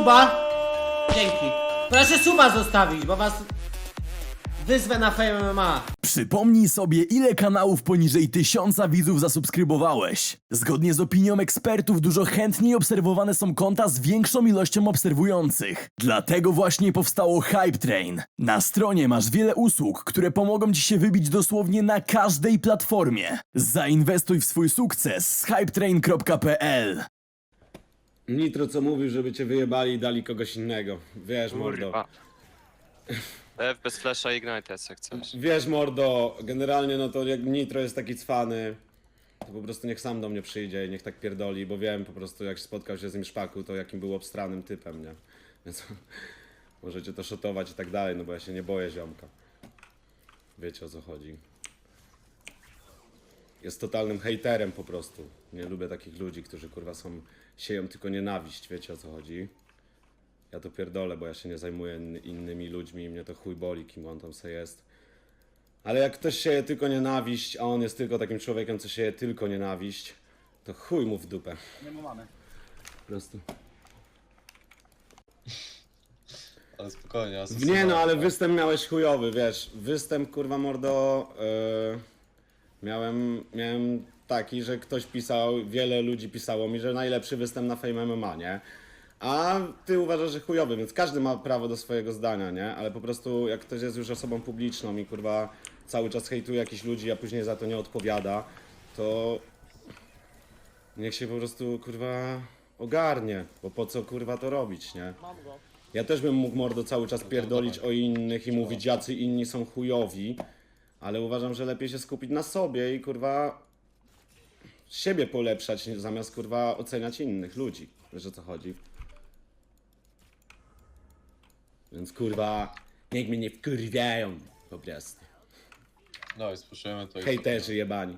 suba. Dzięki. Proszę suba zostawić, bo was wyzwę na Fame MMA. Przypomnij sobie, ile kanałów poniżej tysiąca widzów zasubskrybowałeś. Zgodnie z opinią ekspertów, dużo chętniej obserwowane są konta z większą ilością obserwujących. Dlatego właśnie powstało Hype Train. Na stronie masz wiele usług, które pomogą ci się wybić dosłownie na każdej platformie. Zainwestuj w swój sukces z hypetrain.pl Nitro co mówił, żeby cię wyjebali i dali kogoś innego. Wiesz, mordo. Kurwa. F bez flasha Ignite jak chcesz. Wiesz, mordo, generalnie no to jak Nitro jest taki cwany, to po prostu niech sam do mnie przyjdzie i niech tak pierdoli, bo wiem po prostu jak spotkał się z nim szpaku, to jakim był obstranym typem, nie? Więc możecie to szotować i tak dalej, no bo ja się nie boję ziomka. Wiecie o co chodzi. Jest totalnym hejterem po prostu. Nie lubię takich ludzi, którzy kurwa są, sieją tylko nienawiść, wiecie o co chodzi. Ja to pierdolę, bo ja się nie zajmuję in- innymi ludźmi i mnie to chuj boli, kim on tam se jest. Ale jak ktoś sieje tylko nienawiść, a on jest tylko takim człowiekiem, co sieje tylko nienawiść, to chuj mu w dupę. Nie ma mamy. Po prostu. Ale spokojnie, ja Nie no, ale występ miałeś chujowy, wiesz. Występ, kurwa mordo, yy, miałem, miałem taki, że ktoś pisał, wiele ludzi pisało mi, że najlepszy występ na Fame MMA, nie? A ty uważasz, że chujowy, więc każdy ma prawo do swojego zdania, nie? Ale po prostu jak ktoś jest już osobą publiczną i kurwa cały czas hejtuje jakichś ludzi, a później za to nie odpowiada, to niech się po prostu kurwa ogarnie, bo po co kurwa to robić, nie? Ja też bym mógł mordo cały czas pierdolić o innych i mówić jacy inni są chujowi, ale uważam, że lepiej się skupić na sobie i kurwa siebie polepszać zamiast kurwa oceniać innych ludzi. Wiesz o co chodzi? Więc kurwa, niech mnie nie wkurwiają po prostu. No i spuszczujemy to i Hejterzy jebani.